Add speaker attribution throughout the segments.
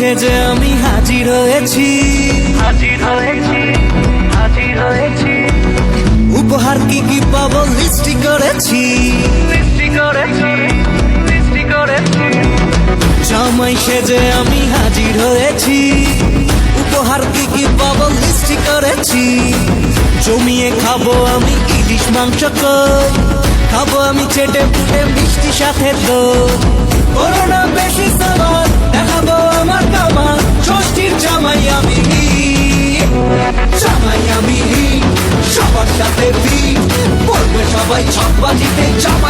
Speaker 1: সেজে আমি হাজির হয়েছি।
Speaker 2: হাজির হয়েছি হাজির হয়েছি।
Speaker 1: উপহার কি কি পাবো লিস্টি করেছি।
Speaker 2: সৃষ্টি করেছি করেছি।
Speaker 1: জামাই সেজে আমি হাজির হয়েছি। উপহার কি কি পাবো লিস্টি করেছি। জমিয়ে খাব আমি ইলিশ মাংস কই। খাব আমি চেটে পুটে মিষ্টি সাথে তো করোনা বেশি সাবার আমি জামাই আমি সবার সাথে বলবে সবাই ছক বাজিতে জামাই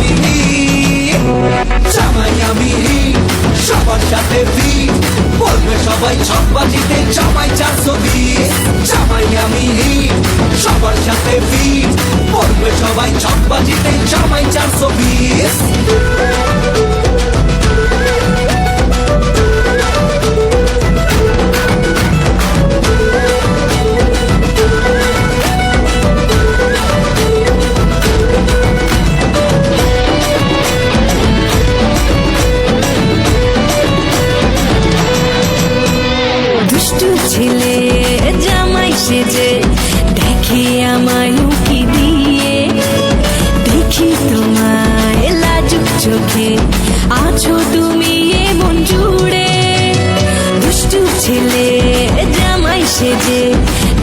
Speaker 1: আমি জামাই আমি সবার সাথে ভি বলবে সবাই ছক বাজিতে জামাই চারশো বিশ জামাই আমি সবার সাথে ভি বলবে সবাই ছক বাজিতে জামাই চারশো বিশ
Speaker 3: আছো তুমি এমন জুড়ে। দুষ্টু ছেলে, জামাই সেজে,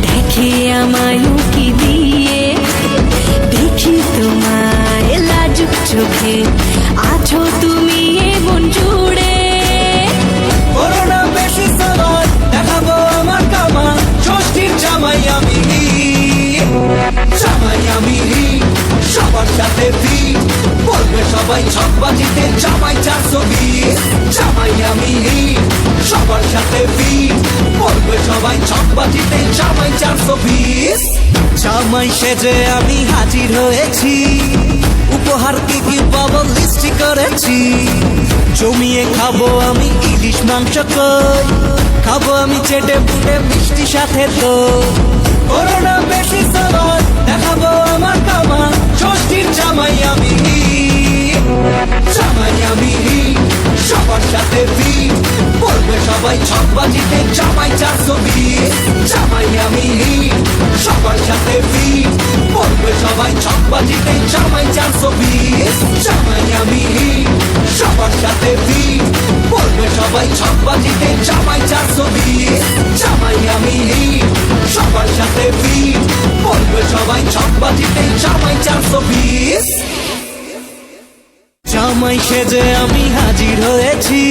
Speaker 3: দেখে আমায় উকি দিয়ে। দেখি তোমায় লাজুক চোখে, আছো তুমি এমন জুড়ে।
Speaker 1: করোনা দেখাবো আমার কামাল, ষষ্ঠীর জামাই আমি। সবার সাথে ভিড় বলবে সবাই ছক বাজিতে জামাই চারশো বিশ জামাই আমি সবার সাথে ভিড় বলবে সবাই ছক জামাই চারশো বিশ জামাই সেজে আমি হাজির হয়েছি। উপহার কি কি পাবো লিস্টি করেছি। জমিয়ে খাব আমি ইলিশ মাংস কই। খাব আমি চেটে পুটে মিষ্টি সাথে তো করোনা বেশি সাবার সবাই ছক বাজিতে জামাই চারশো বিশ জামাই আমি সবার সাথে ভিড় বলবে সবাই ছক বাজিতে জামাই চারশো বিশ জামাই আমি সবার সাথে ভিড় বলবে সবাই ছক বাজিতে জামাই চারশো বিশ জামাই আমি সবার সাথে ভিড় বলবে সবাই ছক বাজিতে জামাই চারশো বিশ জামাই সেজে আমি হাজির হয়েছি।